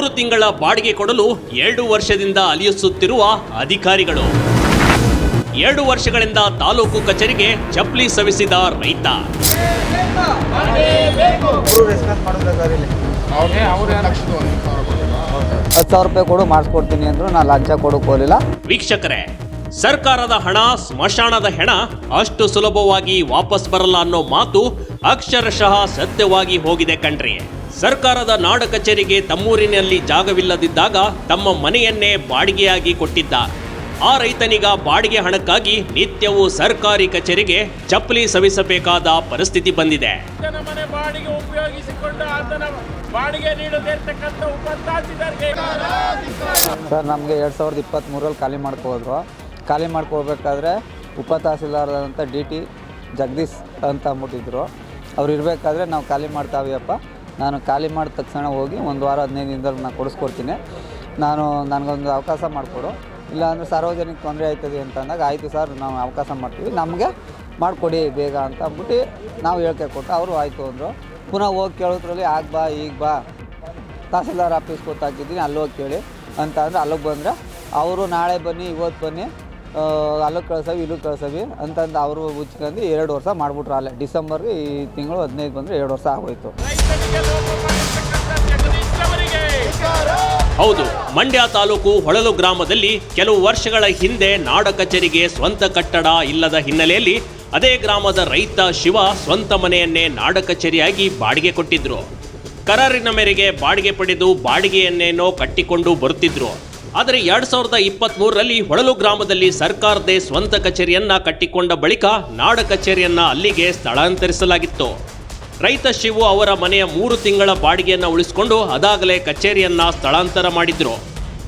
ಮೂರು ತಿಂಗಳ ಬಾಡಿಗೆ ಕೊಡಲು ಎರಡು ವರ್ಷದಿಂದ ಅಲಿಯಿಸುತ್ತಿರುವ ಅಧಿಕಾರಿಗಳು. ಎರಡು ವರ್ಷಗಳಿಂದ ತಾಲೂಕು ಕಚೇರಿಗೆ ಚಪ್ಪಲಿ ಸವಿಸಿದ ರೈತ. ಹತ್ತು ಸಾವಿರ ರೂಪಾಯಿ ಕೊಡು ಮಾಡಿಸ್ಕೊಡ್ತೀನಿ ಅಂದ್ರು ನಾ ಲಂಚ ಕೊಡೋಕೆ ವೀಕ್ಷಕರೇ ಸರ್ಕಾರದ ಹಣ ಸ್ಮಶಾನದ ಹೆಣ ಅಷ್ಟು ಸುಲಭವಾಗಿ ವಾಪಸ್ ಬರಲ್ಲ ಅನ್ನೋ ಮಾತು ಅಕ್ಷರಶಃ ಸತ್ಯವಾಗಿ ಹೋಗಿದೆ ಕಣ್ರಿ. ಸರ್ಕಾರದ ನಾಡ ಕಚೇರಿಗೆ ತಮ್ಮೂರಿನಲ್ಲಿ ಜಾಗವಿಲ್ಲದಿದ್ದಾಗ ತಮ್ಮ ಮನೆಯನ್ನೇ ಬಾಡಿಗೆಯಾಗಿ ಕೊಟ್ಟಿದ್ದ. ಆ ರೈತನಿಗ ಬಾಡಿಗೆ ಹಣಕ್ಕಾಗಿ ನಿತ್ಯವೂ ಸರ್ಕಾರಿ ಕಚೇರಿಗೆ ಚಪ್ಪಲಿ ಸವಿಸಬೇಕಾದ ಪರಿಸ್ಥಿತಿ ಬಂದಿದೆ. ಜನ ಮನೆ ಬಾಡಿಗೆ ಉಪಯೋಗಿಸಿಕೊಂಡು ಆತನ ಬಾಡಿಗೆ ನೀಡದೇ ಇರ್ತಕ್ಕಂಥ ಉಪತಹಸೀಲ್ದಾರ್ಗೆ ಸರ್ ನಮಗೆ ಎರಡು ಸಾವಿರದ ಇಪ್ಪತ್ತ್ಮೂರಲ್ಲಿ ಖಾಲಿ ಮಾಡ್ಕೋದ್ರು ಖಾಲಿ ಮಾಡ್ಕೋಬೇಕಾದ್ರೆ ಉಪ ತಹಸೀಲ್ದಾರ್ ಡಿ ಟಿ ಜಗದೀಶ್ ಅಂತ ಅಂದ್ಬಿಟ್ಟಿದ್ರು. ಅವ್ರು ಇರಬೇಕಾದ್ರೆ ನಾವು ಖಾಲಿ ಮಾಡ್ತಾವಿಯಪ್ಪ. ನಾನು ಖಾಲಿ ಮಾಡಿದ ತಕ್ಷಣ ಹೋಗಿ ಒಂದು ವಾರ ಹದಿನೈದು ದಿನದಲ್ಲಿ ನಾನು ಕೊಡಿಸ್ಕೊಡ್ತೀನಿ. ನಾನು ನನಗೊಂದು ಅವಕಾಶ ಮಾಡಿಕೊಡು. ಇಲ್ಲಾಂದರೆ ಸಾರ್ವಜನಿಕ ತೊಂದರೆ ಆಯ್ತದೆ ಅಂತ ಅಂದಾಗ ಆಯಿತು ಸರ್, ನಾವು ಅವಕಾಶ ಮಾಡ್ತೀವಿ. ನಮಗೆ ಮಾಡಿಕೊಡಿ ಬೇಗ ಅಂತ ಅಂದ್ಬಿಟ್ಟು ನಾವು ಹೇಳಿಕೆ ಕೊಟ್ಟು ಅವರು ಆಯಿತು ಅಂದರು. ಪುನಃ ಹೋಗಿ ಕೇಳೋದ್ರಲ್ಲಿ ಆಗ ಬಾ, ಈಗ ಬಾ. ತಹಸೀಲ್ದಾರ್ ಆಫೀಸ್ ಗೊತ್ತಾಕಿದ್ದೀನಿ, ಅಲ್ಲಿ ಹೋಗಿ ಕೇಳಿ ಅಂತ ಅಂದರೆ. ಅಲ್ಲಿಗೆ ಬಂದರೆ ಅವರು ನಾಳೆ ಬನ್ನಿ, ಇವತ್ತು ಬನ್ನಿ. ಅಲ್ಲಿಗೆ ಕಳ್ಸವಿ ಇಲ್ಲಿಗೆ ಕಳ್ಸವಿ ಅಂತಂದು ಅವರು ಉಚ್ಕೊಂಡು ಎರಡು ವರ್ಷ ಮಾಡಿಬಿಟ್ರು ಅಲ್ಲೇ. ಡಿಸೆಂಬರ್ಗೆ ಈ ತಿಂಗಳು ಹದಿನೈದು ಬಂದರೆ ಎರಡು ವರ್ಷ ಆಗೋಯ್ತು. ಹೌದು, ಮಂಡ್ಯ ತಾಲೂಕು ಹೊಳಲು ಗ್ರಾಮದಲ್ಲಿ ಕೆಲವು ವರ್ಷಗಳ ಹಿಂದೆ ನಾಡ ಕಚೇರಿಗೆ ಸ್ವಂತ ಕಟ್ಟಡ ಇಲ್ಲದ ಹಿನ್ನೆಲೆಯಲ್ಲಿ ಅದೇ ಗ್ರಾಮದ ರೈತ ಶಿವ ಸ್ವಂತ ಮನೆಯನ್ನೇ ನಾಡ ಕಚೇರಿಯಾಗಿ ಬಾಡಿಗೆ ಕೊಟ್ಟಿದ್ರು. ಕರಾರಿನ ಮೇರೆಗೆ ಬಾಡಿಗೆ ಪಡೆದು ಬಾಡಿಗೆಯನ್ನೇನೋ ಕಟ್ಟಿಕೊಂಡು ಬರುತ್ತಿದ್ರು. ಆದರೆ ಎರಡ್ ಸಾವಿರದ ಇಪ್ಪತ್ತ್ ಮೂರರಲ್ಲಿ ಹೊಳಲು ಗ್ರಾಮದಲ್ಲಿ ಸರ್ಕಾರದೇ ಸ್ವಂತ ಕಚೇರಿಯನ್ನ ಕಟ್ಟಿಕೊಂಡ ಬಳಿಕ ನಾಡ ಕಚೇರಿಯನ್ನ ಅಲ್ಲಿಗೆ ಸ್ಥಳಾಂತರಿಸಲಾಗಿತ್ತು. ರೈತ ಶಿವು ಅವರ ಮನೆಯ ಮೂರು ತಿಂಗಳ ಬಾಡಿಗೆಯನ್ನ ಉಳಿಸಿಕೊಂಡು ಅದಾಗಲೇ ಕಚೇರಿಯನ್ನ ಸ್ಥಳಾಂತರ ಮಾಡಿದ್ರು.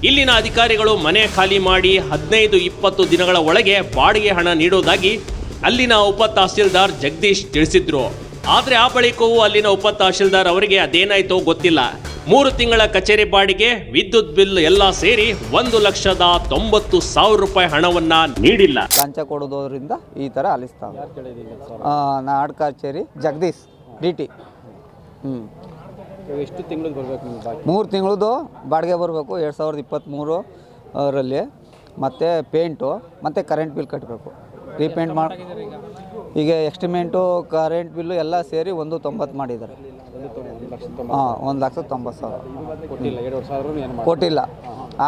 ಇಲ್ಲಿನ ಅಧಿಕಾರಿಗಳು ಮನೆ ಖಾಲಿ ಮಾಡಿ ಹದಿನೈದು ಇಪ್ಪತ್ತು ದಿನಗಳ ಒಳಗೆ ಬಾಡಿಗೆ ಹಣ ನೀಡೋದಾಗಿ ಅಲ್ಲಿನ ಉಪ ತಹಸೀಲ್ದಾರ್ ಜಗದೀಶ್ ತಿಳಿಸಿದ್ರು. ಆದ್ರೆ ಆ ಬಳಿಕವೂ ಅಲ್ಲಿನ ಉಪ ತಹಶೀಲ್ದಾರ್ ಅವರಿಗೆ ಅದೇನಾಯ್ತೋ ಗೊತ್ತಿಲ್ಲ. ಮೂರು ತಿಂಗಳ ಕಚೇರಿ ಬಾಡಿಗೆ ವಿದ್ಯುತ್ ಬಿಲ್ ಎಲ್ಲ ಸೇರಿ ಒಂದು ಲಕ್ಷದ ತೊಂಬತ್ತು ಸಾವಿರ ರೂಪಾಯಿ ಹಣವನ್ನ ನೀಡಿಲ್ಲ. ಲಂಚ ಕೊಡೋದ್ರಿಂದ ಈ ಥರ ಅಲಿಸ್ತಾವೆ ನಾಡ್ ಕಚೇರಿ ಜಗದೀಶ್ ಡಿ ಟಿ. ಹ್ಞೂ ಎಷ್ಟು ತಿಂಗಳು ಬರಬೇಕು ನಿಮ್ಗೆ ಮೂರು ತಿಂಗಳದು ಬಾಡಿಗೆ ಬರಬೇಕು ಎರಡು ಸಾವಿರದ ಇಪ್ಪತ್ತ್ಮೂರು ರಲ್ಲಿ. ಮತ್ತು ಪೇಂಟು ಮತ್ತು ಕರೆಂಟ್ ಬಿಲ್ ಕಟ್ಟಬೇಕು ರೀಪೇಂಟ್ ಮಾಡಿ ಈಗ ಎಸ್ಟಿಮೇಟು ಕರೆಂಟ್ ಬಿಲ್ಲು ಎಲ್ಲ ಸೇರಿ ಒಂದು ತೊಂಬತ್ತು ಮಾಡಿದ್ದಾರೆ. ಹಾಂ ಒಂದು ಲಕ್ಷದ ತೊಂಬತ್ತು ಸಾವಿರ. ಕೊಟ್ಟಿಲ್ಲ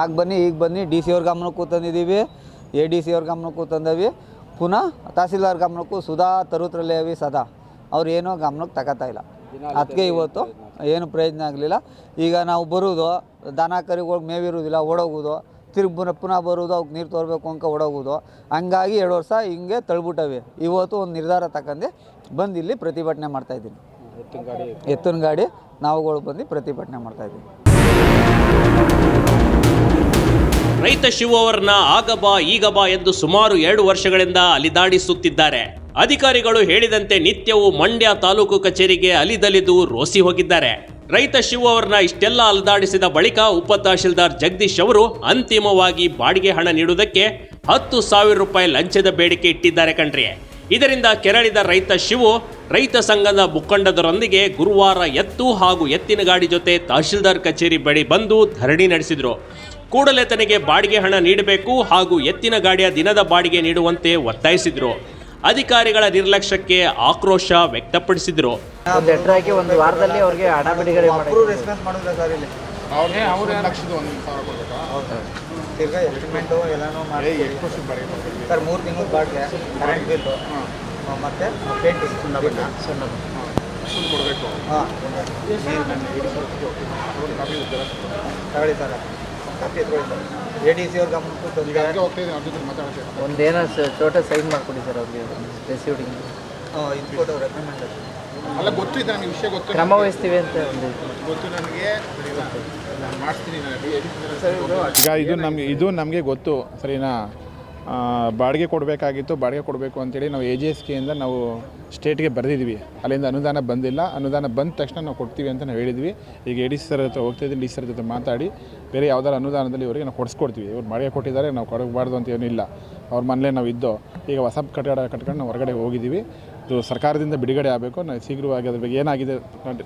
ಆಗ ಬನ್ನಿ ಈಗ ಬನ್ನಿ ಡಿ ಸಿ ಅವ್ರ ಗಮನಕ್ಕೂ ತಂದಿದ್ದೀವಿ ಎ ಡಿ ಸಿ ಅವ್ರ ಗಮನಕ್ಕೂ ತಂದವಿ. ಪುನಃ ತಹಸೀಲ್ದಾರ್ ಗಮನಕ್ಕೂ ಸುಧಾ ತರುತ್ರಲ್ಲೇ ಅವಿ ಸದಾ. ಅವ್ರು ಏನೋ ಗಮನಕ್ಕೆ ತಗೋತಾ ಇಲ್ಲ. ಅದಕ್ಕೆ ಇವತ್ತು ಏನು ಪ್ರಯೋಜನ ಆಗಲಿಲ್ಲ. ಈಗ ನಾವು ಬರೋದು ದನ ಕರಿಗಳಿಗೆ ಮೇವಿರೋದಿಲ್ಲ ಓಡೋಗೋದು ತಿರ್ಗಿ ಪುನಃ ಬರೋದು ಅವ್ಕೆ ನೀರು ತೋರಬೇಕು ಅಂಕ ಓಡೋಗೋದು ಹಂಗಾಗಿ ಎರಡು ವರ್ಷ ಹಿಂಗೆ ತಳ್ಬಿಟ್ಟವೆ. ಇವತ್ತು ಒಂದು ನಿರ್ಧಾರ ತಗೊಂಡು ಬಂದು ಇಲ್ಲಿ ಪ್ರತಿಭಟನೆ ಮಾಡ್ತಾಯಿದ್ದೀನಿ ಎತ್ತಿನ ಗಾಡಿ, ನಾವುಗಳು ಬಂದು ಪ್ರತಿಭಟನೆ ಮಾಡ್ತಾಯಿದ್ದೀವಿ ರೈತ ಶಿವು ಅವರನ್ನ ಆಗ ಬಾ ಈಗ ಬಾ ಎಂದು ಸುಮಾರು ಎರಡು ವರ್ಷಗಳಿಂದ ಅಲಿದಾಡಿಸುತ್ತಿದ್ದಾರೆ. ಅಧಿಕಾರಿಗಳು ಹೇಳಿದಂತೆ ನಿತ್ಯವೂ ಮಂಡ್ಯ ತಾಲೂಕು ಕಚೇರಿಗೆ ಅಲಿದಲಿದು ರೋಸಿ ಹೋಗಿದ್ದಾರೆ. ರೈತ ಶಿವು ಅವರನ್ನ ಇಷ್ಟೆಲ್ಲ ಅಲದಾಡಿಸಿದ ಬಳಿಕ ಉಪ ತಹಶೀಲ್ದಾರ್ ಜಗದೀಶ್ ಅವರು ಅಂತಿಮವಾಗಿ ಬಾಡಿಗೆ ಹಣ ನೀಡುವುದಕ್ಕೆ ಹತ್ತು ಸಾವಿರ ರೂಪಾಯಿ ಲಂಚದ ಬೇಡಿಕೆ ಇಟ್ಟಿದ್ದಾರೆ ಕಣ್ರಿ. ಇದರಿಂದ ಕೆರಳಿದ ರೈತ ಶಿವು ರೈತ ಸಂಘದ ಮುಖಂಡದರೊಂದಿಗೆ ಗುರುವಾರ ಎತ್ತು ಹಾಗೂ ಎತ್ತಿನ ಗಾಡಿ ಜೊತೆ ತಹಶೀಲ್ದಾರ್ ಕಚೇರಿ ಬಳಿ ಬಂದು ಧರಣಿ ನಡೆಸಿದ್ರು. ಕೂಡಲೇ ತನಗೆ ಬಾಡಿಗೆ ಹಣ ನೀಡಬೇಕು ಹಾಗೂ ಎತ್ತಿನ ಗಾಡಿಯ ದಿನದ ಬಾಡಿಗೆ ನೀಡುವಂತೆ ಒತ್ತಾಯಿಸಿದ್ರು. ಅಧಿಕಾರಿಗಳ ನಿರ್ಲಕ್ಷ್ಯಕ್ಕೆ ಆಕ್ರೋಶ ವ್ಯಕ್ತಪಡಿಸಿದ್ರು. ಒಂದು ಲೆಟ್ರ್ ಹಾಕಿ ಒಂದು ವಾರದಲ್ಲಿ ಅವ್ರಿಗೆ ಹಣ ಬಿಡುಗಡೆ ಮಾಡಿ ಅವರು ರೆಸ್ಪಾನ್ಸ್ ಮಾಡಿದ್ರೆ ಸರ್ ಇಲ್ಲಿ? ಅವ್ರಿಗೆ ಅವ್ರು ಲಕ್ಷದ ಒಂದು ಸಾವಿರ ಕೊಡಬೇಕಾ? ತಿರ್ಗಾ ಎಸ್ಟಿಮೇಟು ಎಲ್ಲನೂ ಮಾಡಿ. ಎಷ್ಟು ವರ್ಷದ ಬಾಡಿಗೆ ಸರ್ ಮೂರು ತಿಂಗಳು ಬಾಡಿಗೆ ಕರೆಂಟ್ ಬಿಲ್ಲು ಮತ್ತೆ ಪೇಂಟಿಂಗ್ ಸುಣ್ಣ ಕೊಡಬೇಕು ಹಾಂ. ಒಂದು ಕಾಪಿ ಜೆರಾಕ್ಸ್ ತಗೊಳ್ಳಿ ಸರ್. ಎ ಡಿ ಸಿ ಅವ್ರಿಗೆ ಒಂದೇನೋ ಚೋಟ ಸೈನ್ ಮಾಡ್ಕೊಡಿ ಸರ್ ಅವ್ರಿಗೆ ಇದು ಕೊಟ್ಟು ಅಲ್ಲ ಗೊತ್ತಿದೆ ಇದೆ ನನಗೆ ವಿಷಯ ಗೊತ್ತು ಕ್ರಮ ವಹಿಸ್ತೀವಿ ಅಂತ ಒಂದು ಗೊತ್ತು ನನಗೆ ನಾನು ಮಾಡಿಸ್ತೀನಿ ಈಗ ಇದು ನಮಗೆ ಇದು ನಮಗೆ ಗೊತ್ತು. ಸರಿನಾ? ಬಾಡಿಗೆ ಕೊಡಬೇಕಾಗಿತ್ತು. ಬಾಡಿಗೆ ಕೊಡಬೇಕು ಅಂತೇಳಿ ನಾವು ಎ ಜಿ ಎಸ್ ಕೆಯಿಂದ ನಾವು ಸ್ಟೇಟ್ಗೆ ಬರೆದಿದ್ವಿ. ಅಲ್ಲಿಂದ ಅನುದಾನ ಬಂದಿಲ್ಲ. ಅನುದಾನ ಬಂದ ತಕ್ಷಣ ನಾವು ಕೊಡ್ತೀವಿ ಅಂತ ನಾವು ಹೇಳಿದ್ವಿ. ಈಗ ಎ ಡಿ ಸರ್ ಹತ್ರ ಹೋಗ್ತಿದ್ವಿ ಡಿ ಸರ್ ಜೊತೆ ಮಾತಾಡಿ, ಬೇರೆ ಯಾವ್ದಾರು ಅನುದಾನದಲ್ಲಿ ಇವರಿಗೆ ನಾವು ಕೊಡಿಸ್ಕೊಡ್ತೀವಿ. ಇವ್ರು ಬಾಡಿಗೆ ಕೊಟ್ಟಿದ್ದಾರೆ, ನಾವು ಕೊಡಬಾರ್ದು ಅಂತ ಏನಿಲ್ಲ. ಅವ್ರ ಮನೇಲೆ ನಾವು ಇದ್ದೋ ಈಗ ಹೊಸ ಕಟ್ಟಡ ಕಟ್ಕೊಂಡು ನಾವು ಹೊರಗಡೆ ಹೋಗಿದ್ದೀವಿ. ಇದು ಸರ್ಕಾರದಿಂದ ಬಿಡುಗಡೆ ಆಗಬೇಕು. ನಾನು ಶೀಘ್ರವಾಗಿ ಅದ್ರ ಬಗ್ಗೆ ಏನಾಗಿದೆ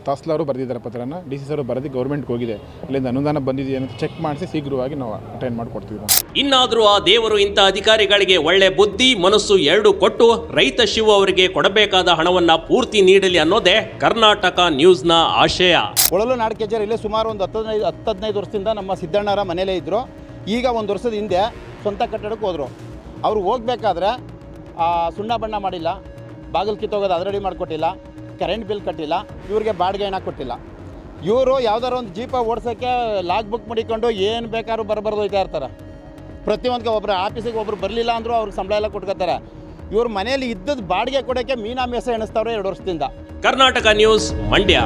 ತಹಸೀಲ್ದಾರು ಬರೆದಿದ್ದಾರೆ ಪತ್ರನ. ಡಿ ಸಿ ಸರ್ ಬರೆದು ಗೌರ್ಮೆಂಟ್ಗೆ ಹೋಗಿದೆ. ಅಲ್ಲಿಂದ ಅನುದಾನ ಬಂದಿದೆಯೇ ಅಂತ ಚೆಕ್ ಮಾಡಿಸಿ ಶೀಘ್ರವಾಗಿ ನಾವು ಅಟೆಂಡ್ ಮಾಡಿಕೊಡ್ತೀವಿ ನಾವು. ಇನ್ನಾದರೂ ಆ ದೇವರು ಇಂಥ ಅಧಿಕಾರಿಗಳಿಗೆ ಒಳ್ಳೆ ಬುದ್ಧಿ ಮನಸ್ಸು ಎರಡು ಕೊಟ್ಟು ರೈತ ಶಿವ ಅವರಿಗೆ ಕೊಡಬೇಕಾದ ಹಣವನ್ನು ಪೂರ್ತಿ ನೀಡಲಿ ಅನ್ನೋದೇ ಕರ್ನಾಟಕ ನ್ಯೂಸ್ನ ಆಶಯ. ಕೊಳಲು ನಾಡು ಕೆಜರ್ ಇಲ್ಲೇ ಸುಮಾರು ಒಂದು ಹತ್ತು ಹದಿನೈದು ಹತ್ತು ಹದಿನೈದು ವರ್ಷದಿಂದ ನಮ್ಮ ಸಿದ್ದಣ್ಣರ ಮನೇಲೇ ಇದ್ದರು ಈಗ ಒಂದು ವರ್ಷದ ಹಿಂದೆ ಸ್ವಂತ ಕಟ್ಟಡಕ್ಕೆ ಹೋದರು. ಅವರು ಹೋಗ್ಬೇಕಾದ್ರೆ ಆ, ಸುಣ್ಣ ಬಣ್ಣ ಮಾಡಿಲ್ಲ. ಬಾಗಿಲು ಕಿತ್ತೋಗೋದು ಅದು ರೆಡಿ ಮಾಡಿಕೊಟ್ಟಿಲ್ಲ ಕರೆಂಟ್ ಬಿಲ್ ಕಟ್ಟಿಲ್ಲ, ಇವ್ರಿಗೆ ಬಾಡಿಗೆ ಹಣ ಕೊಟ್ಟಿಲ್ಲ. ಇವರು ಯಾವ್ದಾರು ಒಂದು ಜೀಪ ಓಡ್ಸೋಕ್ಕೆ ಲಾಗ್ ಬುಕ್ ಮಾಡಿಕೊಂಡು ಏನು ಬೇಕಾದ್ರೂ ಬರಬಾರ್ದು ಹೋಯ್ತಾ ಇರ್ತಾರೆ. ಪ್ರತಿಯೊಂದಕ್ಕೆ ಒಬ್ಬರು ಆಫೀಸಿಗೆ ಒಬ್ರು ಬರಲಿಲ್ಲ ಅಂದರೂ ಅವ್ರಿಗೆ ಸಂಬಳ ಎಲ್ಲ ಕೊಟ್ಕೋತಾರೆ. ಇವ್ರ ಮನೆಯಲ್ಲಿ ಇದ್ದದ್ದು ಬಾಡಿಗೆ ಕೊಡೋಕ್ಕೆ ಮೀನಾ ಮೇಸ ಎಣಿಸ್ತಾವ್ರೆ ಎರಡು ವರ್ಷದಿಂದ. ಕರ್ನಾಟಕ ನ್ಯೂಸ್ ಮಂಡ್ಯ.